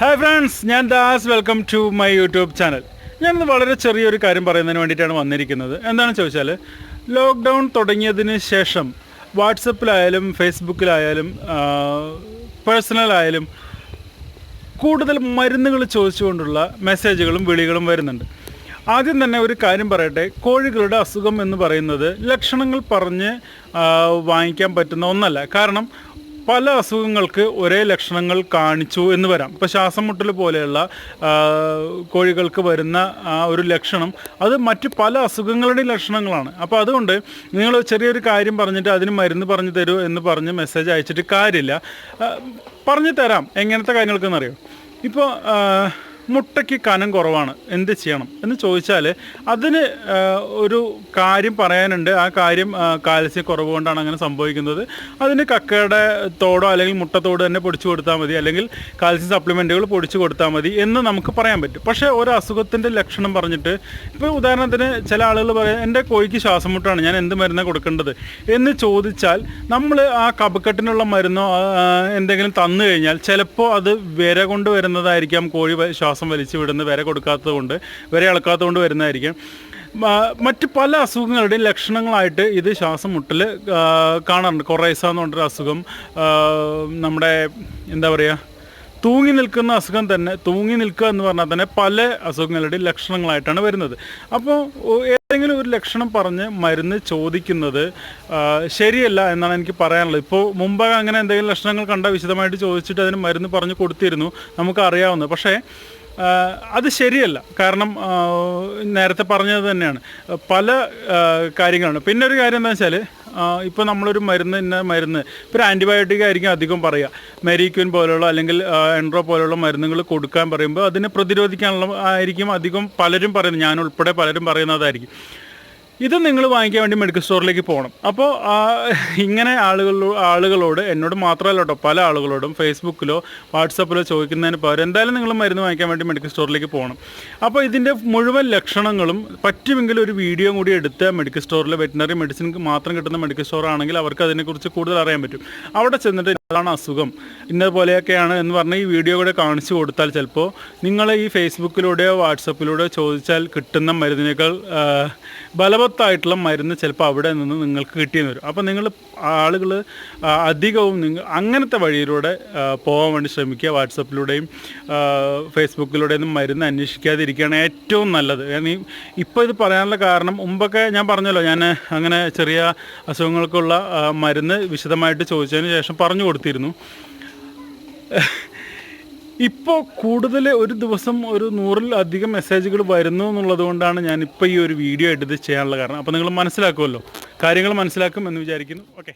Hi friends ഞാൻ Das. Welcome to my YouTube channel ഞാനിന്ന് വളരെ ചെറിയൊരു കാര്യം പറയുന്നതിന് വേണ്ടിയിട്ടാണ് വന്നിരിക്കുന്നത്. എന്താണെന്ന് ചോദിച്ചാൽ ലോക്ക്ഡൗൺ തുടങ്ങിയതിന് ശേഷം വാട്സപ്പിലായാലും ഫേസ്ബുക്കിലായാലും പേഴ്സണലായാലും കൂടുതൽ മരുന്നുകൾ ചോദിച്ചുകൊണ്ടുള്ള മെസ്സേജുകളും വിളികളും വരുന്നുണ്ട്. ആദ്യം തന്നെ ഒരു കാര്യം പറയട്ടെ. കോഴികളുടെ അസുഖം എന്ന് പറയുന്നത് ലക്ഷണങ്ങൾ പറഞ്ഞ് വാങ്ങിക്കാൻ പറ്റുന്ന ഒന്നല്ല. കാരണം പല അസുഖങ്ങൾക്ക് ഒരേ ലക്ഷണങ്ങൾ കാണിച്ചു എന്ന് വരാം. ഇപ്പോൾ ശ്വാസം മുട്ടൽ പോലെയുള്ള കോഴികൾക്ക് വരുന്ന ആ ഒരു ലക്ഷണം അത് മറ്റ് പല അസുഖങ്ങളുടെയും ലക്ഷണങ്ങളാണ്. അപ്പോൾ അതുകൊണ്ട് നിങ്ങൾ ചെറിയൊരു കാര്യം പറഞ്ഞിട്ട് അതിന് മരുന്ന് പറഞ്ഞു തരൂ എന്ന് പറഞ്ഞ് മെസ്സേജ് അയച്ചിട്ട് കാര്യമില്ല. പറഞ്ഞു തരാം. എങ്ങനത്തെ കാര്യങ്ങൾക്കെന്നറിയോ ഇപ്പോൾ മുട്ടയ്ക്ക് കനം കുറവാണ്. എന്ത് ചെയ്യണം? എന്ന് ചോദിച്ചാൽ അതിന് ഒരു കാര്യം പറയാനുണ്ട്. ആ കാര്യം കാൽസ്യം കുറവ് കൊണ്ടാണ് അങ്ങനെ സംഭവിക്കുന്നത്. അതിന് കക്കയുടെ തോടോ അല്ലെങ്കിൽ മുട്ടത്തോട് തന്നെ പൊടിച്ചു കൊടുത്താൽ മതി. അല്ലെങ്കിൽ കാൽസ്യം സപ്ലിമെന്റുകൾ പൊടിച്ചു കൊടുത്താൽ മതി എന്ന് നമുക്ക് പറയാൻ പറ്റും. പക്ഷേ ഒരു അസുഖത്തിന്റെ ലക്ഷണം പറഞ്ഞിട്ട് ഇപ്പോൾ ഉദാഹരണത്തിന് ചില ആളുകൾ പറയാം എന്റെ കോഴിക്ക് ശ്വാസം മുട്ടാണ് ഞാൻ എന്ത് മരുന്നാണ് കൊടുക്കേണ്ടത്? എന്ന് ചോദിച്ചാൽ നമ്മൾ ആ കപക്കെട്ടിനുള്ള മരുന്നോ എന്തെങ്കിലും തന്നു കഴിഞ്ഞാൽ ചിലപ്പോൾ അത് വിര കൊണ്ട് വരുന്നതായിരിക്കാം കോഴി വ- ശ്വാസം വലിച്ചു വിടുന്ന വിര കൊടുക്കാത്തത് കൊണ്ട് വിര ഇളക്കാത്തത് കൊണ്ട് വരുന്നതായിരിക്കും മറ്റ് പല അസുഖങ്ങളുടെയും ലക്ഷണങ്ങളായിട്ട് ഇത് ശ്വാസം മുട്ടൽ കാണാറുണ്ട്. കൊറൈസ എന്ന് പറഞ്ഞൊരു അസുഖം നമ്മുടെ എന്താ പറയുക തൂങ്ങി നിൽക്കുന്ന അസുഖം തന്നെ തൂങ്ങി നിൽക്കുക എന്ന് പറഞ്ഞാൽ തന്നെ പല അസുഖങ്ങളുടെയും ലക്ഷണങ്ങളായിട്ടാണ് വരുന്നത്. അപ്പോൾ ഏതെങ്കിലും ഒരു ലക്ഷണം പറഞ്ഞ് മരുന്ന് ചോദിക്കുന്നത് ശരിയല്ല എന്നാണ് എനിക്ക് പറയാനുള്ളത്. ഇപ്പോൾ മുമ്പ് അങ്ങനെ എന്തെങ്കിലും ലക്ഷണങ്ങൾ കണ്ട വിശദമായിട്ട് ചോദിച്ചിട്ട് അതിന് മരുന്ന് പറഞ്ഞ് കൊടുത്തിരുന്നു നമുക്ക് അറിയാവുന്നത് പക്ഷേ അത് ശരിയല്ല. കാരണം നേരത്തെ പറഞ്ഞത് തന്നെയാണ്. പല കാര്യങ്ങളാണ് പിന്നെ ഒരു കാര്യം എന്താ വെച്ചാൽ ഇപ്പോൾ നമ്മളൊരു മരുന്ന് ഇന്ന മരുന്ന് ഇപ്പോൾ ആന്റിബയോട്ടിക് ആയിരിക്കും അധികം പറയുക. മെരിക്വിൻ പോലെയുള്ള അല്ലെങ്കിൽ എൻട്രോ പോലുള്ള മരുന്നുകൾ കൊടുക്കാൻ പറയുമ്പോൾ അതിനെ പ്രതിരോധിക്കാനുള്ള ആയിരിക്കും അധികം പലരും പറയുന്നത്. ഞാൻ ഉൾപ്പെടെ പലരും പറയുന്നതായിരിക്കും. ഇത് നിങ്ങൾ വാങ്ങിക്കാൻ വേണ്ടി മെഡിക്കൽ സ്റ്റോറിലേക്ക് പോകണം. അപ്പോൾ ഇങ്ങനെ ആളുകളോ ആളുകളോട് എന്നോട് മാത്രമല്ല കേട്ടോ പല ആളുകളോടും ഫേസ്ബുക്കിലോ വാട്സപ്പിലോ ചോദിക്കുന്നതിന് പകരം എന്തായാലും നിങ്ങൾ മരുന്ന് വാങ്ങിക്കാൻ വേണ്ടി മെഡിക്കൽ സ്റ്റോറിലേക്ക് പോകണം. അപ്പോൾ ഇതിന്റെ മുഴുവൻ ലക്ഷണങ്ങളും പറ്റുമെങ്കിൽ ഒരു വീഡിയോ കൂടി എടുത്ത് മെഡിക്കൽ സ്റ്റോറിൽ വെറ്റിനറി മെഡിസിൻ മാത്രം കിട്ടുന്ന മെഡിക്കൽ സ്റ്റോർ ആണെങ്കിൽ അവർക്ക് അതിനെക്കുറിച്ച് കൂടുതൽ അറിയാൻ പറ്റും. അവിടെ ചെന്നിട്ട് ഇതാണ് അസുഖം. ഇന്നതുപോലെയൊക്കെയാണ് എന്ന് പറഞ്ഞ് ഈ വീഡിയോ കൂടെ കാണിച്ചു കൊടുത്താൽ ചിലപ്പോൾ നിങ്ങൾ ഈ ഫേസ്ബുക്കിലൂടെയോ വാട്സപ്പിലൂടെയോ ചോദിച്ചാൽ കിട്ടുന്ന മരുന്നിനേക്കാൾ ബലവത്തായിട്ടുള്ള മരുന്ന് ചിലപ്പോൾ അവിടെ നിന്ന് നിങ്ങൾക്ക് കിട്ടിയെന്ന് വരും. അപ്പോൾ നിങ്ങൾ ആളുകൾ അധികവും നിങ്ങൾ അങ്ങനത്തെ വഴിയിലൂടെ പോകാൻ വേണ്ടി ശ്രമിക്കുക. വാട്സപ്പിലൂടെയും ഫേസ്ബുക്കിലൂടെയും മരുന്ന് അന്വേഷിക്കാതിരിക്കുകയാണ് ഏറ്റവും നല്ലത്. കാരണം ഇപ്പോൾ ഇത് പറയാനുള്ള കാരണം മുമ്പൊക്കെ ഞാൻ പറഞ്ഞല്ലോ ഞാൻ അങ്ങനെ ചെറിയ അസുഖങ്ങൾക്കുള്ള മരുന്ന് വിശദമായിട്ട് ചോദിച്ചതിന് ശേഷം പറഞ്ഞു കൊടുത്തിരുന്നു. ഇപ്പോൾ കൂടുതൽ ഒരു ദിവസം ഒരു നൂറിൽ അധികം മെസ്സേജുകൾ വരുന്നു എന്നുള്ളത് കൊണ്ടാണ് ഞാൻ ഇപ്പോൾ ഈ ഒരു വീഡിയോ ആയിട്ട് ഇത് ചെയ്യാനുള്ള കാരണം. അപ്പോൾ നിങ്ങൾ മനസ്സിലാക്കുമല്ലോ. കാര്യങ്ങൾ മനസ്സിലാക്കും എന്ന് വിചാരിക്കുന്നു. ഓക്കെ